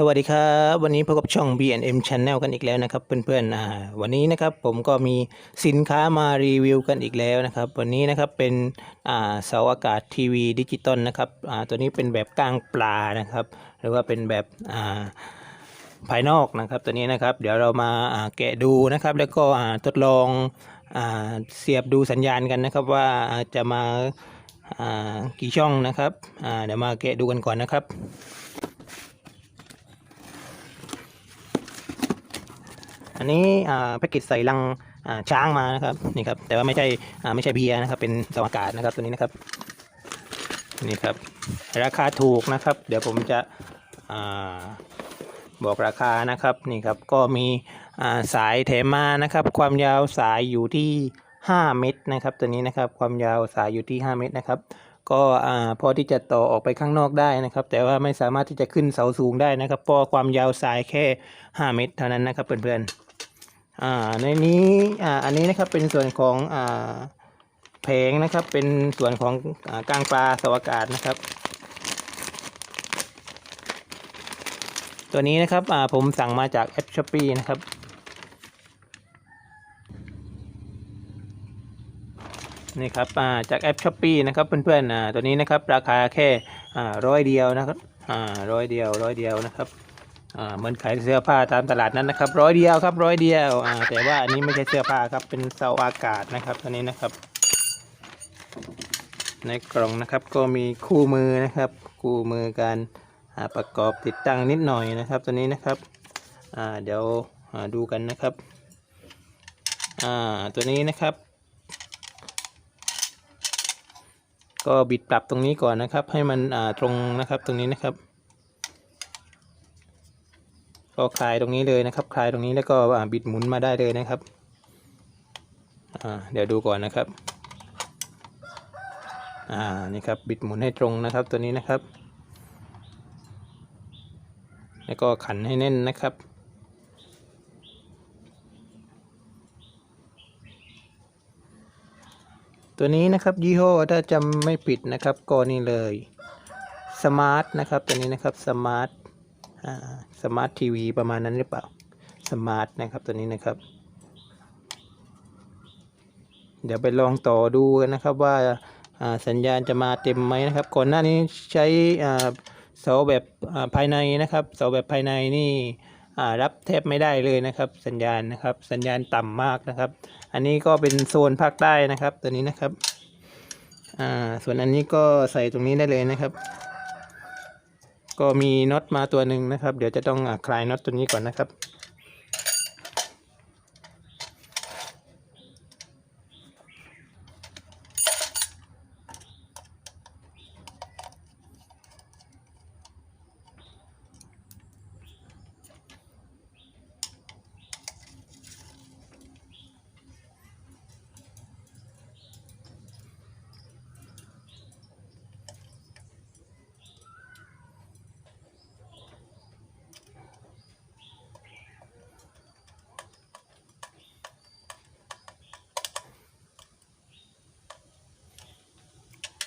สวัสดีครับวันนี้พบกับช่อง B&M Channel กันอีกแล้วนะครับ เพื่อนๆอ่าวันนี้นะครับผมก็มีสินค้ามารีวิวกันอีกแล้วนะครับ วันนี้นะครับเป็นอ่าเสาอากาศทีวีดิจิตอลนะครับอ่าตัวนี้เป็นแบบกลางปลานะครับ หรือว่าเป็นแบบอ่าภายนอกนะครับ ตัวนี้นะครับ เดี๋ยวเรามาอ่าแกะดูนะครับ แล้วก็อ่าทดลองอ่าเสียบดูสัญญาณกันนะครับว่าอ่าจะมาอ่ากี่ช่องนะครับอ่าเดี๋ยวมาแกะดูกันก่อนนะครับ อันนี้แพ็กเกจใส่ลังช้างมานะครับนี่ครับแต่ว่าไม่ใช่ไม่ใช่เบียร์นะครับเป็นสวากาศนะครับตัวนี้นะครับนี่ครับราคาถูกนะครับ เดี๋ยวผมจะอบอกราคานะครับนี่ครับก็มีสายแถมานะครับ ความยาวสายอยู่ที่ 5 เมตรนะครับ ตัวนี้นะครับความยาวสายอยู่ที่ 5 เมตรนะครับก็พอที่จะต่อออกไปข้างนอกได้นะครับ แต่ว่าไม่สามารถที่จะขึ้นเสาสูงได้นะครับเพราะความยาวสายแค่ 5 เมตร เท่านั้นนะครับเพื่อนๆ อ่าในนี้อ่าอันนี้นะครับเป็นส่วนของอ่าแผงนะครับเป็นส่วนของอ่ากลางปลาสวากาศนะครับ ตัวนี้นะครับอ่าผมสั่งมาจากแอปช้อปปีนะครับนี่ครับอ่าจากแอปช้อปปีนะครับเพื่อนๆอ่าตัวนี้นะครับราคาแค่อ่าร้อยเดียวนะครับอ่าร้อยเดียวร้อยเดียวนะครับ อ่าเหมือนขายเสื้อผ้าตามตลาดนั้นนะครับร้อยเดียวครับร้อยเดียวอ่าแต่ว่าอันนี้ไม่ใช่เสื้อผ้าครับเป็นเสาอากาศนะครับตัวนี้นะครับ ในกล่องนะครับก็มีคู่มือนะครับคู่มือการอ่าประกอบติดตั้งนิดหน่อยนะครับ ตัวนี้นะครับอ่าเดี๋ยวดูกันนะครับอ่าตัวนี้นะครับ ก็บิดปรับตรงนี้ก่อนนะครับ ให้มันอ่าตรงนะครับตรงนี้นะครับ ก็คลายตรงนี้เลยนะครับ คลายตรงนี้แล้วก็บิดหมุนมาได้เลยนะครับเดี๋ยวดูก่อนนะครับอ่านี่ครับบิดหมุนให้ตรงนะครับตัวนี้นะครับ แล้วก็ขันให้แน่นนะครับตัวนี้นะครับยี่ห้อถ้าจำไม่ผิดนะครับก็นี่เลยสมาร์ทนะครับตัวนี้นะครับสมาร์ท สมาร์ททีวีประมาณนั้นหรือเปล่าสมาร์ทนะครับตัวนี้นะครับ เดี๋ยวไปลองต่อดูกันนะครับว่าสัญญาณจะมาเต็มไหมนะครับ ก่อนหน้านี้ใช้เสาแบบภายในนะครับเสาแบบภายในนี่รับแทบไม่ได้เลยนะครับ สัญญาณนะครับ สัญญาณต่ำมากนะครับ อันนี้ก็เป็นโซนภาคใต้นะครับ ตัวนี้นะครับส่วนอันนี้ก็ใส่ตรงนี้ได้เลยนะครับ ก็มีน็อตมาตัวหนึ่งนะครับ เดี๋ยวจะต้องคลายน็อตตัวนี้ก่อนนะครับ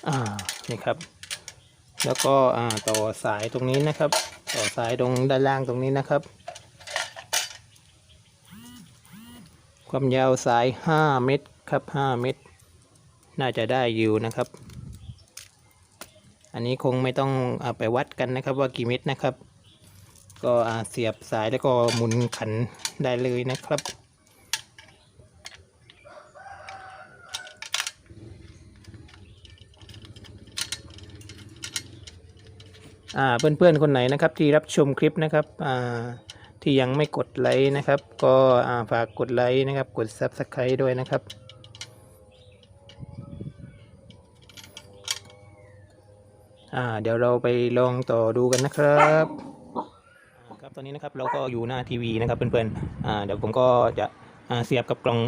อ่า นี่ครับ แล้วก็ต่อสายตรงนี้นะครับ ต่อสายตรงด้านล่างตรงนี้นะครับ ความยาวสาย 5 เมตรครับ 5 เมตร น่าจะได้อยู่นะครับ อันนี้คงไม่ต้องอไปวัดกันนะครับว่ากี่เมตรนะครับ ก็เสียบสายแล้วก็หมุนขันได้เลยนะครับ เพื่อนๆคนไหนนะครับที่รับชมคลิปนะครับที่ยังไม่กดไลค์นะครับ ก็ฝากกดไลค์นะครับ กด Subscribe ด้วยนะครับเดี๋ยวเราไปลองต่อดูกันนะครับครับตอนนี้นะครับเราก็อยู่หน้าทีวีนะครับเพื่อนๆเดี๋ยวผมก็จะเสียบกับกล่อง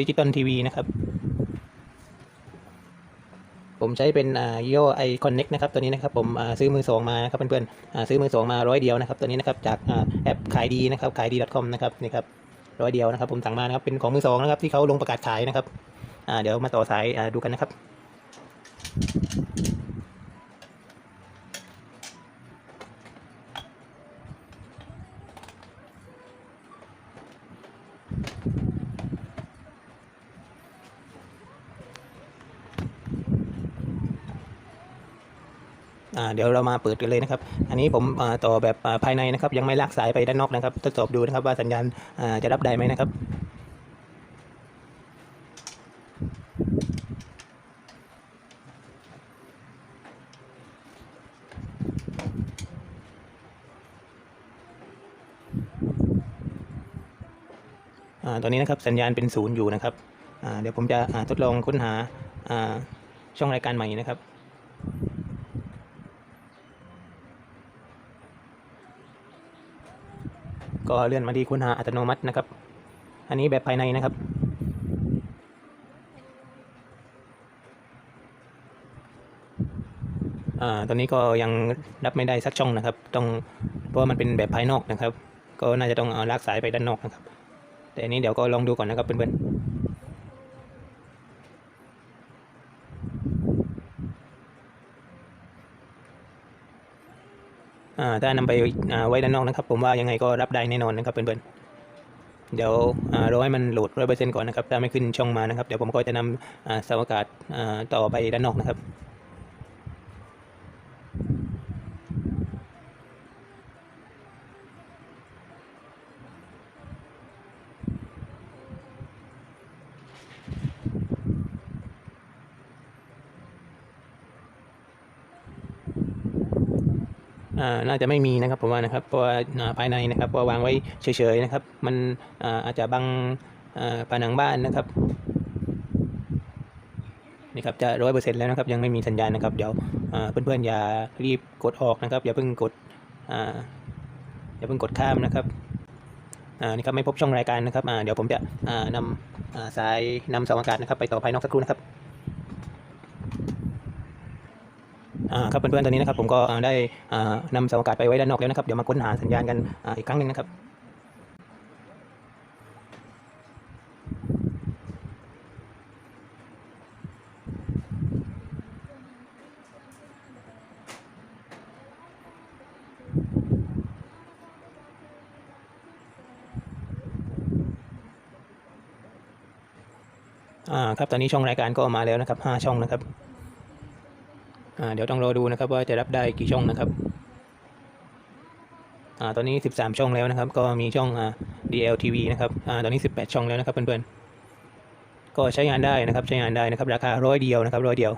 ดิจิตอลทีวีนะครับ ผมใช้เป็นอ่ายี่ห้อไอคอนเน็กนะครับตัวนี้นะครับผมอ่าซื้อมือสองมาครับเพื่อนๆอ่าซื้อมือสองมาร้อยเดียวนะครับตัวนี้นะครับจากอ่าแอปขายดีนะครับขายดี .com นะครับนี่ครับร้อยเดียวนะครับผมสั่งมานะครับเป็นของมือสองนะครับที่เขาลงประกาศขายนะครับอ่าเดี๋ยวมาต่อสายอ่าดูกันนะครับ เดี๋ยวเรามาเปิดกันเลยนะครับ อันนี้ผมต่อแบบภายในนะครับ ยังไม่ลากสายไปด้านนอกนะครับทดสอบดูนะครับว่าสัญญาณจะรับได้ไหมนะครับอตอนนี้นะครับสัญญาณเป็นศูนย์อยู่นะครับเดี๋ยวผมจะทดลองค้นหาช่องรายการใหม่นะครับ ก็เลื่อนมาที่ค้นหาอัตโนมัตินะครับ อันนี้แบบภายในนะครับ อ่า ตอนนี้ก็ยังรับไม่ได้สักช่องนะครับ ต้อง เพราะว่ามันเป็นแบบภายนอกนะครับ ก็น่าจะต้องเอาลากสายไปด้านนอกนะครับ แต่อันนี้เดี๋ยวก็ลองดูก่อนนะครับเพื่อนๆ ถ้านำไปไว้ด้านนอกนะครับ ผมว่ายังไงก็รับได้แน่นอนนะครับเพื่อนๆเดี๋ยวรอให้มันโหลดร้อยเปอร์เซ็นต์ก่อนนะครับถ้าไม่ขึ้นช่องมานะครับ เดี๋ยวผมก็จะนำอ่าสาวอากาศต่อไปด้านนอกนะครับ น่าจะไม่มีนะครับผมว่านะครับเพราะว่าอ่าภายในนะครับว่าวางไว้เฉยๆนะครับ มันอาจจะบังผนังบ้านนะครับนี่ครับจะร้อยเปอร์เซ็นต์แล้วนะครับยังไม่มีสัญญาณนะครับเดี๋ยวเพื่อนๆอย่ารีบกดออกนะครับ อย่าเพิ่งกดอย่าเพิ่งกดข้ามนะครับนี่ครับไม่พบช่องรายการนะครับเดี๋ยวผมจะนำสายนำเสาอากาศนะครับ ไปต่อภายนอกสักครู่นะครับ อ่า ครับเพื่อนๆตอนนี้นะครับผมก็ได้นำเสาอากาศไปไว้ด้านนอกแล้วนะครับเดี๋ยวมาค้นหาสัญญาณกันอ,อีกครั้งหนึ่งนะครับอ่าครับตอนนี้ช่องรายการก็มาแล้วนะครับห้าช่องนะครับ เดี๋ยวต้องรอดูนะครับว่าจะรับได้กี่ช่องนะครับอตอนนี้ 13 ช่องแล้วนะครับ ก็มีช่องอ DLTV นะครับอตอนนี้ 18 ช่องแล้วนะครับเพื่อนๆ ก็ใช้งานได้นะครับ ใช้งานได้นะครับ ราคาร้อยเดียวนะครับร้อยเดียว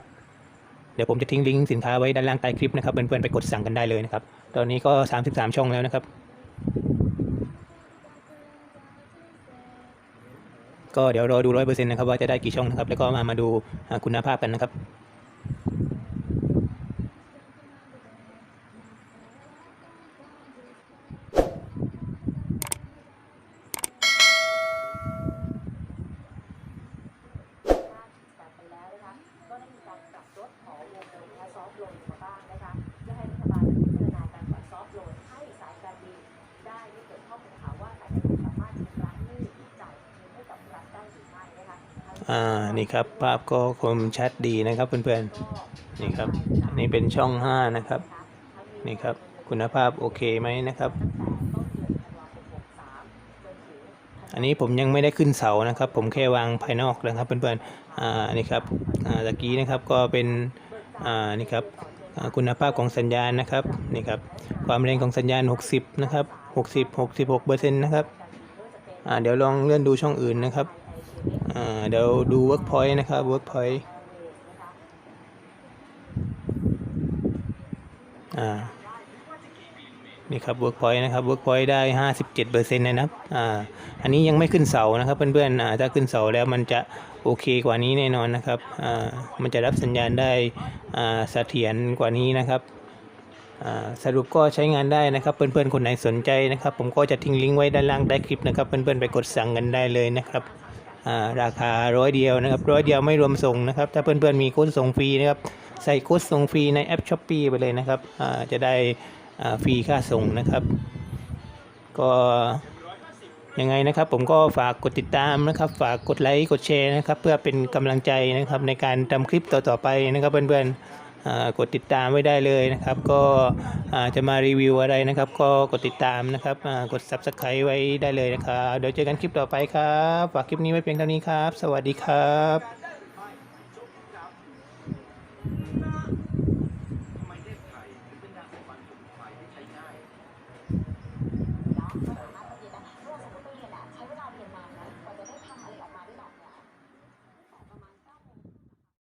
เดี๋ยวผมจะทิ้งลิงก์สินค้าไว้ด้านล่างใต้คลิปนะครับ เพื่อนๆ ไปกดสั่งกันได้เลยนะครับ ตอนนี้ก็ 33 ช่องแล้วนะครับ ก็เดี๋ยวรอดูร้อยเปอร์เซ็นต์นะครับว่าจะได้กี่ช่องนะครับ แล้วก็มามาดูคุณภาพกันนะครับ จากไปแล้วนะคะก็ได้มีการปรับลดของวงเงินนะคะซอฟต์โลนมาบ้างนะคะเพื่อให้รัฐบาลพิจารณาการปรับซอฟต์โลนให้สายการบินได้ไม่เกิดข้อกังขาว่าสายการบินสามารถชำระหนี้ที่จ่ายเงินให้กับรัฐได้หรือไม่นะคะทั้ง อ่านี่ครับภาพก็คมชัดดีนะครับเพื่อนๆนี่ครับอันนี้เป็นช่อง 5 นะครับนี่ครับคุณภาพโอเคไหมนะครับ อันนี้ผมยังไม่ได้ขึ้นเสานะครับ ผมแค่วางภายนอกนะครับเพื่อนๆอ่านี่ครับอ่าตะกี้นะครับก็เป็นอ่านี่ครับคุณภาพของสัญญาณนะครับนี่ครับความแรงของสัญญาณ 60 นะครับ 60 66เปอร์เซ็นต์นะครับอ่าเดี๋ยวลองเลื่อนดูช่องอื่นนะครับ เดี๋ยวดู workpoint นะครับ workpoint นี่ครับ workpoint นะครับ workpoint ได้ 57เปอร์เซ็นต์นะครับอ่าอันนี้ยังไม่ขึ้นเสานะครับ เพื่อนๆอ่าถ้าขึ้นเสาแล้วมันจะโอเคกว่านี้แน่นอนนะครับอ่ามันจะรับสัญญาณได้อ่าเสถียรกว่านี้นะครับอ่าสรุปก็ใช้งานได้นะครับเพื่อนๆคนไหนสนใจนะครับ ผมก็จะทิ้งลิงก์ไว้ด้านล่างใต้คลิปนะครับ เพื่อนๆไปกดสั่งกันได้เลยนะครับ ราคาร้อยเดียวนะครับร้อยเดียวไม่รวมส่งนะครับ ถ้าเพื่อนๆมีโค้ดส่งฟรีนะครับ ใส่โค้ดส่งฟรีในแอปช้อปปีไปเลยนะครับจะได้ฟรีค่าส่งนะครับ ก็ยังไงนะครับ ผมก็ฝากกดติดตามนะครับ ฝากกดไลค์กดแชร์นะครับ เพื่อเป็นกำลังใจนะครับในการทำคลิปต่อๆไปนะครับเพื่อนๆ กดติดตามไว้ได้เลยนะครับ ก็จะมารีวิวอะไรนะครับ ก็กดติดตามนะครับกด subscribe ไว้ได้เลยนะครับเดี๋ยวเจอกันคลิปต่อไปครับฝากคลิปนี้ไว้เพียงเท่านี้ครับ สวัสดีครับ